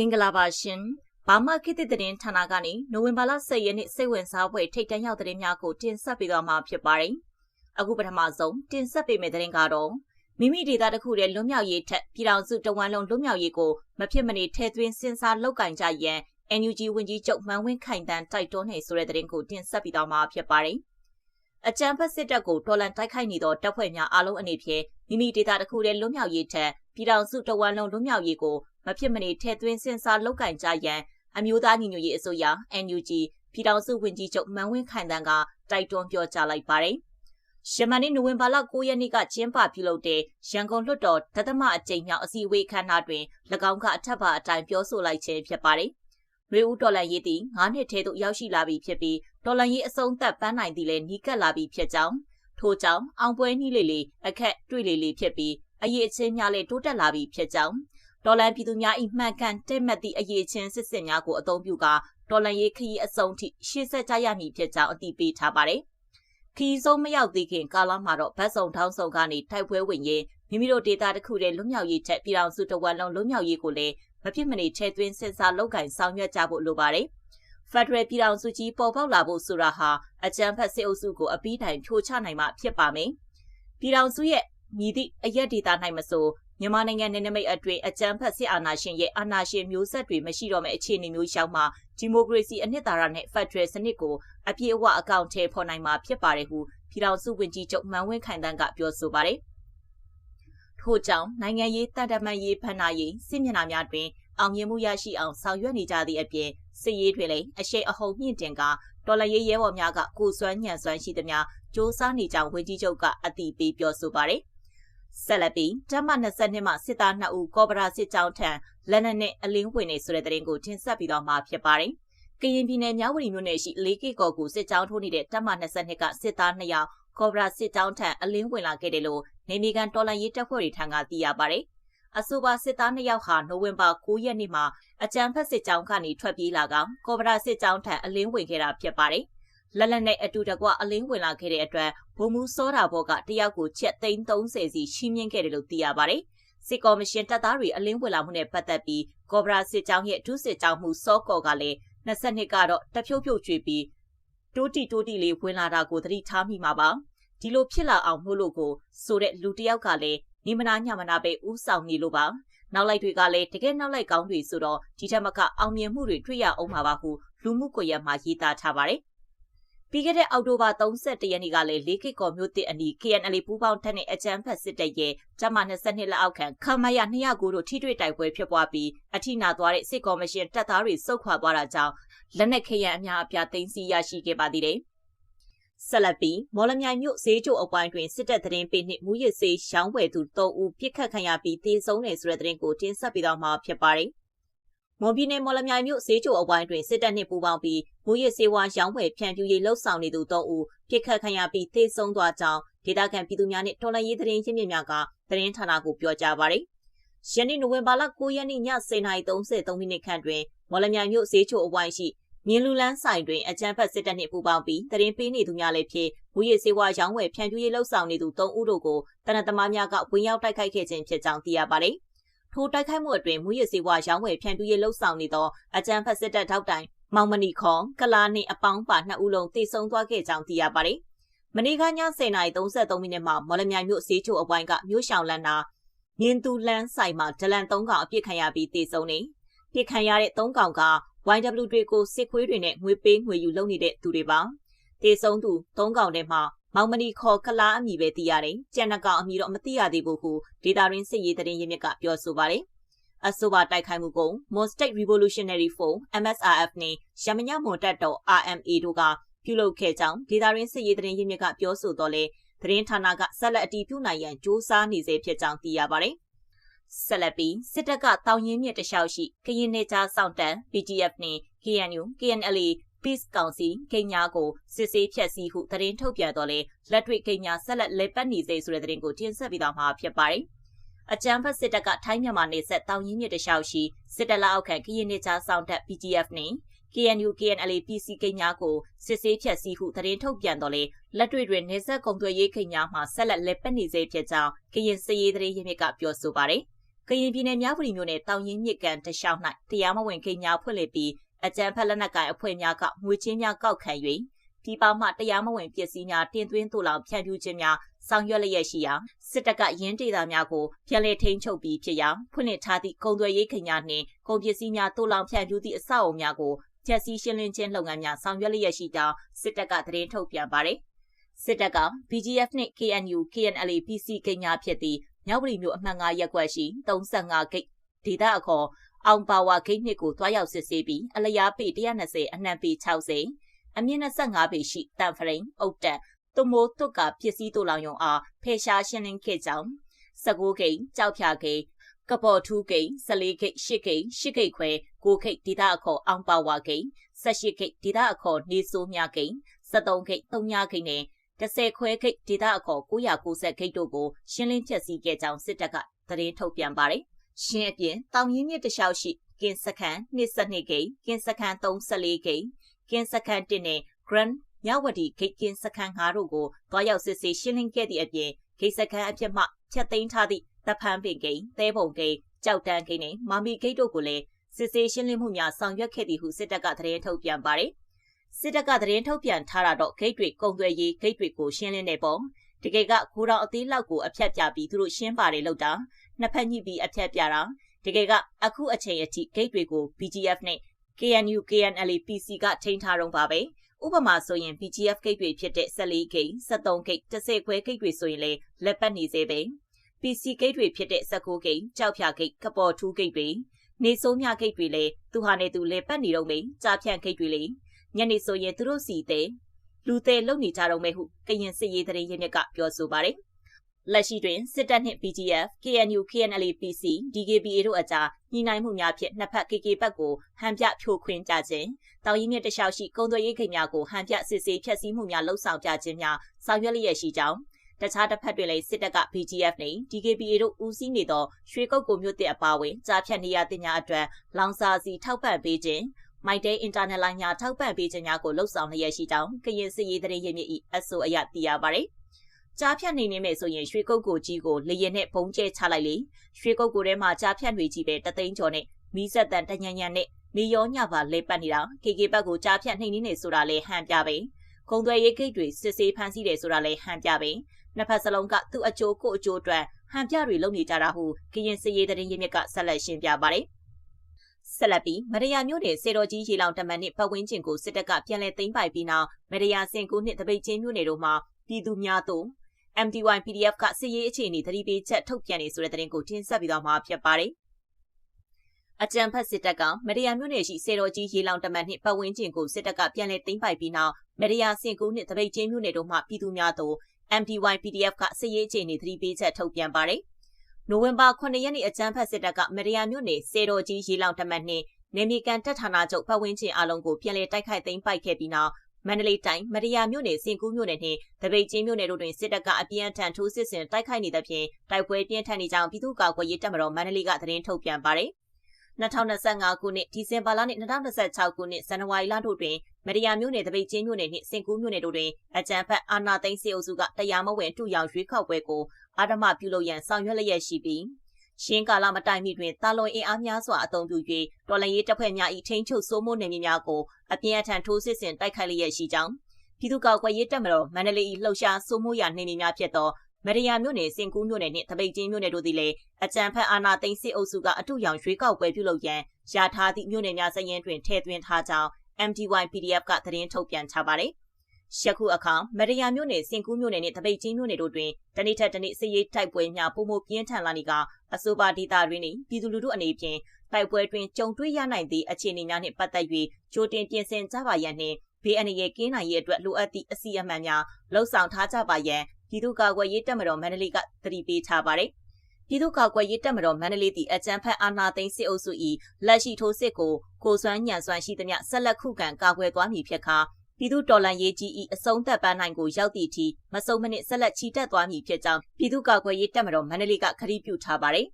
မင်္ဂလာပါရှင်။ဘာမှခေတ်သစ်သတင်းဌာနကနေနိုဝင်ဘာလ10ရက်နေ့စိတ်ဝင်စားဖွယ်ထိတ်တန့်ရောက်သတင်းများကိုတင်ဆက်ပေးသွားမှာဖြစ်ပါတယ်။အခုပထမဆုံးတင်ဆက်ပေးမယ့်သတင်းကတော့မိမိဒေသတစ်ခုတည်းလွတ်မြောက်ရေးထက်ပြည်ထောင်စုတဝန်လုံးလွတ်မြောက်ရေးကိုမဖြစ်မနေထည့်သွင်းစဉ်းစားလုပ်ကင်ကြရန် NUG ဝန်ကြီးချုပ်မန်ဝင်းခိုင်တန်းတိုက်တွန်းနေဆိုတဲ့သတင်းကိုတင်ဆက်ပေးသွားမှာဖြစ်ပါတယ်။အကြံဖက်စစ်တပ်ကိုတော်လန်တိုက်ခိုက်နေသောတပ်ဖွဲ့များအားလုံးအနေဖြင့်မိမိဒေသတစ်ခုတည်းလွတ်မြောက်ရေးထက်ပြည်ထောင်စုတဝန်လုံးလွတ်မြောက်ရေးကို မဖြစ်မနေထည့်သွင်းစဉ်းစားလုပ်ကင်ကြရန်အမျိုးသားညီညွတ်ရေးအစိုးရ NUG ပြည်ထောင်စုဝန်ကြီးချုပ်မန်ဝင်းခိုင်တန်းကတိုက်တွန်းပြောကြားလိုက်ပါတယ်။ရှမန်နေ့နိုဝင်ဘာလ9ရက်နေ့ကကျင်းပပြုလုပ်တဲ့ရန်ကုန်လွှတ်တော်တသမအကြိမ်မြောက်အစည်းအဝေးခမ်းနားတွင်၎င်းကအထက်ပါအတိုင်းပြောဆိုလိုက်ခြင်းဖြစ်ပါတယ်။ရေဦးတော်လန်ရေးသည်9နှစ်ထဲသို့ရောက်ရှိလာပြီဖြစ်ပြီးတော်လန်ရေးအဆုံးသက်ပန်းနိုင်သည်လည်းနီးကပ်လာပြီဖြစ်ကြောင်းထို့ကြောင့်အောင်ပွဲနှီးလေလေအခက်တွေ့လေလေဖြစ်ပြီးအရေးအချင်းများလည်းတိုးတက်လာပြီဖြစ်ကြောင်း ဒေါ်လန်ပြည်သူများ၏မှန်ကန်တဲ့မှတ်သည့်အရေးချင်းစစ်စစ်များကိုအသုံးပြုကာဒေါ်လန်ရေးခရီးအစုံထိရှေ့ဆက်ကြရမည်ဖြစ်ကြောင်းအတည်ပြုထားပါတယ်။ခီးဆုံးမရောက်သေးခင်ကာလမှာတော့ဗတ်စုံထောင်းစုံကနေတိုက်ပွဲဝင်ရင်မိမိတို့ဒေတာတစ်ခုတည်းလွတ်မြောက်ရေးချက်ပြည်တော်စုတဝက်လုံးလွတ်မြောက်ရေးကိုလည်းမဖြစ်မနေချဲ့သွင်းစဉ်းစားလုပ်ကင်ဆောင်ရွက်ကြဖို့လိုပါတယ်။ဖက်ဒရယ်ပြည်တော်စုကြီးပေါ်ပေါက်လာဖို့ဆိုတာဟာအကြံဖက်စစ်အုပ်စုကိုအပြီးတိုင်ဖြိုချနိုင်မှဖြစ်ပါမယ်။ပြည်တော်စုရဲ့မြည်သည့်အရက်ဒေတာနိုင်မဆို မြန်မာနိုင်ငံနယ်နိမိတ်အတွင်းအကြမ်းဖက်စစ်အာဏာရှင်ရဲ့အာဏာရှင်မျိုးဆက်တွေမရှိတော့မယ့်အခြေအနေမျိုးရောက်မှဒီမိုကရေစီအနှစ်သာရနဲ့ဖက်ဒရယ်စနစ်ကိုအပြည့်အဝအကောင့်ထဲဖော်နိုင်မှာဖြစ်ပါတယ်ဟုပြည်ထောင်စုဝန်ကြီးချုပ်မန်ဝင်းခိုင်တန်းကပြောဆိုပါတယ်။ထို့ကြောင့်နိုင်ငံရေးတန်တမန်ရေးဖန်နာရေးစစ်မျက်နှာများတွင်အောင်မြင်မှုရရှိအောင်ဆောင်ရွက်နေကြသည့်အပြင်စစ်ရေးတွေလည်းအရှိန်အဟုန်မြင့်တင်ကတော်လရေးရဲဘော်များကကိုစွမ်းညံစွမ်းရှိသမျှစ조사နေကြောင်းဝန်ကြီးချုပ်ကအတည်ပြုပြောဆိုပါတယ်။ ဆက်လက်ပြီးတမ22မှစစ်သား2ဦးကော့ဘရာစစ်ကြောင်းထံလက်နက်နဲ့အလင်းဝင်နေဆိုတဲ့တဲ့ရင်ကိုတင်ဆက်ပြီးတော့မှာဖြစ်ပါတယ်။ကရင်ပြည်နယ်မြဝတီမြို့နယ်ရှိလေးကေကော်ကိုစစ်ကြောင်းထိုးနေတဲ့တမ22ကစစ်သား2ယောက်ကော့ဘရာစစ်ကြောင်းထံအလင်းဝင်လာခဲ့တယ်လို့နေမီကန်တော်လန်ရေးတပ်ဖွဲ့တွေထံကသိရပါတယ်။အဆိုပါစစ်သား2ယောက်ဟာနိုဝင်ဘာ9ရက်နေ့မှာအကြံဖက်စစ်ကြောင်းကနေထွက်ပြေးလာကောင်ကော့ဘရာစစ်ကြောင်းထံအလင်းဝင်ခဲ့တာဖြစ်ပါတယ်။ လက်လက်နဲ့အတူတကွအလင်းဝင်လာခဲ့တဲ့အတွက်ဘုံမူစောတာဘောကတယောက်ကိုချက်သိန်း30စီရှင်းမြင့်ခဲ့တယ်လို့သိရပါတယ်။စစ်ကော်မရှင်တပ်သားတွေအလင်းဝင်လာမှုနဲ့ပတ်သက်ပြီးကော်ဘရာစစ်ကြောင်းရဲ့ဒုစစ်ကြောင်းမှုစောကော်ကလည်း22ကတော့တဖြုတ်ဖြုတ်ကျွေးပြီးတိုးတီတိုးတီလေးဝင်လာတာကိုသတိထားမိမှာပါ။ဒီလိုဖြစ်လာအောင်မှုလို့ကိုဆိုတဲ့လူတယောက်ကလည်းနေမနာညမနာပဲဥဆောင်နေလို့ပါ။နောက်လိုက်တွေကလည်းတကယ်နောက်လိုက်ကောင်းတွေဆိုတော့ဒီထက်မကအောင်မြင်မှုတွေတွေ့ရအောင်ပါပါဟုလူမှုကွန်ရက်မှာရေးသားထားပါတယ်။ ပြီးခဲ့တဲ့အောက်တိုဘာ31ရက်နေ့ကလည်းလေးခိတ်ကော်မျိုးတစ်အနီး KNL ပူးပေါင်းထက်နဲ့အကြမ်းဖက်စစ်တပ်ရဲ့ကျမ22လက်အောက်ခံခမရ209တို့ထိတွေ့တိုက်ပွဲဖြစ်ပွားပြီးအထိနာသွားတဲ့စစ်ကော်မရှင်တပ်သားတွေစုခွာသွားတာကြောင့်လက်နက်ခရံအများအပြားသိမ်းဆည်းရရှိခဲ့ပါသေးတယ်။ဆက်လက်ပြီးမော်လမြိုင်မြို့ဈေးကျိုအပိုင်းတွင်စစ်တပ်သတင်းပေးနှင့်မူရစ်စေးရောင်းဝယ်သူ3ဦးပြစ်ခတ်ခံရပြီးတေဆုံးတယ်ဆိုတဲ့သတင်းကိုတင်ဆက်ပေးတော့မှာဖြစ်ပါတယ်။ မွန်ပြည်နယ်မော်လမြိုင်မြို့ဈေးချိုအဝိုင်းတွင်စစ်တပ်နှင့်ပူးပေါင်းပြီးမူရစ်စေဝါရောင်းဝယ်ဖြန့်ဖြူးရေးလှုပ်ဆောင်နေသူ၃ဦးပြစ်ခတ်ခံရပြီးသေဆုံးသွားကြောင်းဒေသခံပြည်သူများနှင့်တော်လှန်ရေးသတင်းရင်းမြစ်များကသတင်းဌာနကိုပြောကြားပါရယ်။ယနေ့နိုဝင်ဘာလ9ရက်နေ့ည10:33မိနစ်ခန့်တွင်မော်လမြိုင်မြို့ဈေးချိုအဝိုင်းရှိမြင်းလူလန်းဆိုင်တွင်အကြမ်းဖက်စစ်တပ်နှင့်ပူးပေါင်းပြီးတရင်ပေးနေသူများလည်းဖြစ်မူရစ်စေဝါရောင်းဝယ်ဖြန့်ဖြူးရေးလှုပ်ဆောင်နေသူ၃ဦးတို့ကိုတနက်သမားများကဝင်ရောက်တိုက်ခိုက်ခဲ့ခြင်းဖြစ်ကြောင်းသိရပါရယ်။ ထိုတိုက်ခိုက်မှုအတွင်မူရစေဝါရောင်းဝယ်ဖြန့်ဖြူးရေးလှုပ်ဆောင်နေသောအကြံဖက်စစ်တပ်ထောက်တိုင်မောင်မဏီခေါ်ကလာနှင့်အပေါင်းပါနှစ်ဦးလုံးတိတ်ဆုံးသွားခဲ့ကြောင်းသိရပါတယ်။မနေ့ကည10:33မိနစ်မှာမော်လမြိုင်မြို့စေးချိုအပိုင်းကမြို့ရှောင်လန်းနာမြင်းသူလန်းဆိုင်မှာဒလန်3ကောင်အပြစ်ခံရပြီးတိတ်ဆုံးနေ။ပြစ်ခံရတဲ့3ကောင်က YW တွေကိုစစ်ခွေးတွေနဲ့ငွေပေးငွေယူလုပ်နေတဲ့သူတွေပါ။တေဆုံးသူ၃កောင်ထဲမှာ မောင်မနီခေါ်ကလာအမည်ပဲသိရတယ်။ကျန်တဲ့ကောင်အမည်တော့မသိရသေးဘူးဟုဒေတာရင်းစစ်ရေးတရင်ရင်းမြစ်ကပြောဆိုပါတယ်။အဆိုပါတိုက်ခိုက်မှုကို Mon State Revolutionary Force MSRF နဲ့ရမညမွန်တပ်တော် RMA တို့ကပြုလုပ်ခဲ့ကြောင်းဒေတာရင်းစစ်ရေးတရင်ရင်းမြစ်ကပြောဆိုတော့လေသတင်းဌာနကဆက်လက်အတည်ပြုနိုင်ရန်စ조사နေစေဖြစ်ကြောင်းသိရပါတယ်။ဆက်လက်ပြီးစစ်တပ်ကတောင်ရင်မြစ်တလျှောက်ရှိကရင်နေကြားစောင့်တန်း PDF နဲ့ KNU KNLA Peace ကောင်စီဂိမ်းများကိုစစ်ဆေးဖြတ်စည်းဟုသတင်းထုတ်ပြန်တော်လဲလက်တွေ့ဂိမ်းများဆက်လက်လဲပတ်နေစေဆိုတဲ့သတင်းကိုတင်ဆက်ပေးသွားမှာဖြစ်ပါတယ်။အကြမ်းဖက်စစ်တပ်ကထိုင်းမြန်မာနယ်စပ်တောင်ကြီးမြစ်တလျှောက်ရှိစစ်တပ်လက်အောက်ခံကရင်နေကြားဆောင်တပ် PGF နဲ့ KNU KNLA PC ကိန်းများကိုစစ်ဆေးဖြတ်စည်းဟုသတင်းထုတ်ပြန်တော်လဲလက်တွေ့တွင်နေဆက်ကုံသွယ်ရေးခိန်းများမှဆက်လက်လက်ပတ်နေစေဖြစ်ကြောင်းကရင်စည်ရေးသတင်းရင်းမြစ်ကပြောဆိုပါတယ်။ကရင်ပြည်နယ်မြဝတီမြို့နယ်တောင်ရင်မြစ်ကန်တလျှောက်၌တရားမဝင်ကိန်းများဖွင့်လှစ်ပြီး အကြံဖက်လက်နက်ကိုင်အဖွဲ့များကငွေချင်းများကောက်ခံ၍ပြည်ပမှတရားမဝင်ပစ္စည်းများတင်သွင်းသို့လောင်ဖြန့်ဖြူးခြင်းများဆောင်ရွက်လျက်ရှိရာစစ်တပ်ကရင်းဒေသများကိုပြန်လည်ထိန်းချုပ်ပြီးဖြစ်ရာဖွင့်လှစ်ထားသည့်ကုန်သွယ်ရေးခင်များနှင့်ကုန်ပစ္စည်းများသို့လောင်ဖြန့်ဖြူးသည့်အဆောက်အအုံများကိုဖျက်ဆီးရှင်းလင်းခြင်းလုပ်ငန်းများဆောင်ရွက်လျက်ရှိကြောင်းစစ်တပ်ကသတင်းထုတ်ပြန်ပါတယ်စစ်တပ်က BGF နှင့် KNU KNLA PC ကိန်းများဖြစ်သည့်မြောက်ပရီမြို့အမှတ်9ရပ်ကွက်ရှိ35ဂိတ်ဒေသအခေါ် အောင်ပါဝါဂိတ်နှစ်ကိုတွားရောက်စစ်ဆေးပြီးအလျားပေ120အနှံပေ60အမြင့်25ပေရှိတန်ဖရိန်အုတ်တက်သွမိုးတွတ်ကပစ္စည်းတူလောင်ယုံအားဖေရှားရှင်းလင်းခဲ့ကြောင်း19ဂိတ်ကြောက်ဖြာဂိတ်ကပေါ်ထူးဂိတ်14ဂိတ်10ဂိတ်10ဂိတ်ခွဲ9ဂိတ်ဒေသအခေါ်အောင်ပါဝါဂိတ်18ဂိတ်ဒေသအခေါ်နေဆိုးမြဂိတ်73ဂိတ်3ညဂိတ်နဲ့10ခွဲဂိတ်ဒေသအခေါ်990ဂိတ်တို့ကိုရှင်းလင်းဖျက်ဆီးခဲ့ကြောင်းစစ်တပ်ကသတင်းထုတ်ပြန်ပါတယ်။ ရှင်းအပြင်တောင်ရင်းမြစ်တလျှောက်ရှိကင်စခန်22ဂိတ်ကင်စခန်34ဂိတ်ကင်စခန်1နဲ့ Grand မြဝတီဂိတ်ကင်စခန်5တို့ကိုတွားရောက်စစ်ဆေးရှင်းလင်းခဲ့သည့်အပြင်ဂိတ်စခန်အဖြစ်မှဖြတ်သိမ်းထားသည့်တဖန်ပင်ဂိတ်သဲပုံဂိတ်ကြောက်တန်းဂိတ်နဲ့မာမီဂိတ်တို့ကိုလည်းစစ်ဆေးရှင်းလင်းမှုများဆောင်ရွက်ခဲ့သည်ဟုစစ်တပ်ကသတင်းထုတ်ပြန်ပါတယ်။စစ်တပ်ကသတင်းထုတ်ပြန်ထားတာတော့ဂိတ်တွေကုံသွဲရေးဂိတ်တွေကိုရှင်းလင်းနေပုံ တကယ်ကကိုတော်အသေးလောက်ကိုအဖြတ်ပြပြီးသူတို့ရှင်းပါတယ်လို့တာနှစ်ဖက်ညှိပြီးအဖြတ်ပြတာတကယ်ကအခုအချိန်အထိဂိတ်တွေကို BGF နဲ့ KNU KNLA PC ကထိန်းထားတော့ပါပဲဥပမာဆိုရင် BGF ဂိတ်တွေဖြစ်တဲ့14ဂိတ်73ဂိတ်10ခွဲဂိတ်တွေဆိုရင်လည်းလက်ပတ်နေစေပဲ PC ဂိတ်တွေဖြစ်တဲ့19ဂိတ်ကြောက်ဖြာဂိတ်ကပေါ်ထူးဂိတ်တွေနေစိုးမြဂိတ်တွေလည်းသူဟာနဲ့သူလဲပတ်နေတော့မေကြားဖြန့်ဂိတ်တွေလေညနေဆိုရင်သူတို့စီတဲ့ လူသေးလုံနေကြတော့မေဟုကရင်စစ်ရေးသတင်းရင်းမြစ်ကပြောဆိုပါတယ်လက်ရှိတွင်စစ်တပ်နှင့် BGF, KNU, KNLA PC, DKBA တို့အကြားညှိနှိုင်းမှုများဖြင့်နှစ်ဖက် KK ဘက်ကိုဟန်ပြဖြိုခွင်းကြခြင်းတောင်ရင်းမြစ်တလျှောက်ရှိကုန်းသွယ်ရေးဂိတ်များကိုဟန်ပြစစ်ဆေးဖျက်ဆီးမှုများလှုပ်ဆောင်ကြခြင်းများဆောင်ရွက်လျက်ရှိကြောင်းတခြားတစ်ဖက်တွင်လည်းစစ်တပ်က BGF နဲ့ DKBA တို့ဦးစီးနေသောရွှေကုတ်ကိုမြို့တစ်အပါအဝင်ကြားဖြတ်နေရတဲ့များအတွက်လောင်စာစီထောက်ပံ့ပေးခြင်း မိုက်တဲအင်တာနက်လိုင်းများထောက်ပံ့ပေးခြင်းများကိုလှုပ်ဆောင်လျက်ရှိကြောင်းကရင်စစ်ရေးသတင်းရင်းမြစ်၏အဆိုအရသိရပါသည်ကြားဖြတ်နေနေမယ်ဆိုရင်ရွှေကုတ်ကိုကြီးကိုလေရင်နဲ့ပုံကျဲချလိုက်လေရွှေကုတ်ကိုထဲမှာကြားဖြတ်တွေကြီးပဲတသိန်းကျော်နဲ့မီးဆက်တန်တညံညံနဲ့နေရောညပါလဲပတ်နေတာ KK ဘက်ကိုကြားဖြတ်နှိမ့်နေနေဆိုတာလဲဟန်ပြပဲကုံသွဲရေးဂိတ်တွေစစ်ဆေးဖမ်းဆီးတယ်ဆိုတာလဲဟန်ပြပဲနှစ်ဖက်စလုံးကသူ့အကျိုးကိုအကျိုးအတွက်ဟန်ပြတွေလုပ်နေကြတာဟုကရင်စစ်ရေးသတင်းရင်းမြစ်ကဆက်လက်ရှင်းပြပါတယ် ဆက်လက်ပြီးမရယာမြို့နယ်စေတော်ကြီးရေလောင်တမန်နှင့်ပတ်ဝန်းကျင်ကိုစစ်တပ်ကပြန်လည်သိမ်းပိုက်ပြီးနောက်မရယာစင်ကူနှင့်တပိတ်ချင်းမြို့နယ်တို့မှာပြည်သူများသို့ MDY PDF ကစစ်ရေးအခြေအနေသတိပေးချက်ထုတ်ပြန်နေဆိုတဲ့သတင်းကိုတင်ဆက်ပြီးတော့မှာဖြစ်ပါတယ်။အကြံဖက်စစ်တပ်ကမရယာမြို့နယ်ရှိစေတော်ကြီးရေလောင်တမန်နှင့်ပတ်ဝန်းကျင်ကိုစစ်တပ်ကပြန်လည်သိမ်းပိုက်ပြီးနောက်မရယာစင်ကူနှင့်တပိတ်ချင်းမြို့နယ်တို့မှပြည်သူများသို့ MDY PDF ကစစ်ရေးအခြေအနေသတိပေးချက်ထုတ်ပြန်ပါတယ်။ နိုဝင်ဘာ9ရက်နေ့အကြမ်းဖက်စစ်တပ်ကမရယာမြို့နယ်စေတော်ကြီးရေလောင်တမန်နှင့်နေမီကန်တပ်ဌာနချုပ်ပတ်ဝန်းကျင်အလုံးကိုပြန်လည်တိုက်ခိုက်သိမ်းပိုက်ခဲ့ပြီးနောက်မန္တလေးတိုင်းမရယာမြို့နယ်စင်ကူးမြို့နယ်နှင့်တပိတ်ချင်းမြို့နယ်တို့တွင်စစ်တပ်ကအပြင်းထန်ထိုးစစ်ဆင်တိုက်ခိုက်နေသဖြင့်တိုက်ပွဲပြင်းထန်နေကြောင်းပြည်သူ့ကာကွယ်ရေးတပ်မတော်မန္တလေးကသတင်းထုတ်ပြန်ပါတယ်2025ခုနှစ်ဒီဇင်ဘာလနှင့်2026ခုနှစ်ဇန်နဝါရီလတို့တွင်မရယာမြို့နယ်တပိတ်ချင်းမြို့နယ်နှင့်စင်ကူးမြို့နယ်တို့တွင်အကြံဖက်အာနာသိန်းစေအုပ်စုကတရားမဝင်တူရောင်ရွေးခောက်ပွဲကို အာဓမပြုလုပ်ရန်ဆောင်ရွက်လျက်ရှိပြီးရှင်းကာလမတိုင်မီတွင်တာလွန်အင်အားများစွာအုံပြု၍တော်လန်ရေးတပ်ဖွဲ့များ၏ထိန်းချုပ်စိုးမိုးနယ်မြေများကိုအပြင်းအထန်ထိုးစစ်ဆင်တိုက်ခိုက်လျက်ရှိကြောင်းပြည်သူ့ကာကွယ်ရေးတပ်မတော်မန္တလေး၏လှုပ်ရှားစိုးမိုးရာနယ်မြေများဖြစ်သောမရယာမြို့နယ်စင်ကူးမြို့နယ်နှင့်တပိတ်ချင်းမြို့နယ်တို့သည်လည်းအကြံဖက်အာဏာသိမ်းစစ်အုပ်စုကအထုရောင်ရွေးကောက်ပွဲပြုလုပ်ရန်ရာထားသည့်မြို့နယ်များစရင်တွင်ထည့်သွင်းထားကြောင်း MDY PDF ကသတင်းထုတ်ပြန်ထားပါတယ်။ ယခုအခါမရယာမြို့နယ်စင်ကူးမြို့နယ်နှင့်တပိတ်ချင်းမြို့နယ်တို့တွင်တနေ့ထက်တနေ့စစ်ရေးတိုက်ပွဲများပုံမပြင်းထန်လာနေကအဆိုပါဒေသတွင်ပြည်သူလူထုအနေဖြင့်တိုက်ပွဲတွင်ကြုံတွေ့ရနိုင်သည့်အခြေအနေများနှင့်ပတ်သက်၍ကြိုတင်ပြင်ဆင်ကြပါရန်နှင့်ဘေးအန္တရာယ်ကင်းနိုင်ရေးအတွက်လိုအပ်သည့်အစီအမံများလှုံ့ဆော်ထားကြပါရန်ပြည်သူ့ကာကွယ်ရေးတပ်မတော်မန္တလေးကသတိပေးထားပါတယ်ပြည်သူ့ကာကွယ်ရေးတပ်မတော်မန္တလေးတီအကြမ်းဖက်အာဏာသိမ်းစစ်အုပ်စု၏လက်ရှိထိုးစစ်ကိုကိုစွမ်းညံစွမ်းရှိသမျှဆက်လက်ခုခံကာကွယ်သွားမည်ဖြစ်ကာ ပြည်သူတော်လှန်ရေးကြီး၏အဆုံးသက်ပန်းနိုင်ကိုရောက်သည့်အထိမဆုံးမနစ်ဆက်လက်ချီတက်သွားမည်ဖြစ်ကြောင်းပြည်သူ့ကာကွယ်ရေးတပ်မတော်မန္တလေးကခရီးပြုထားပါတယ်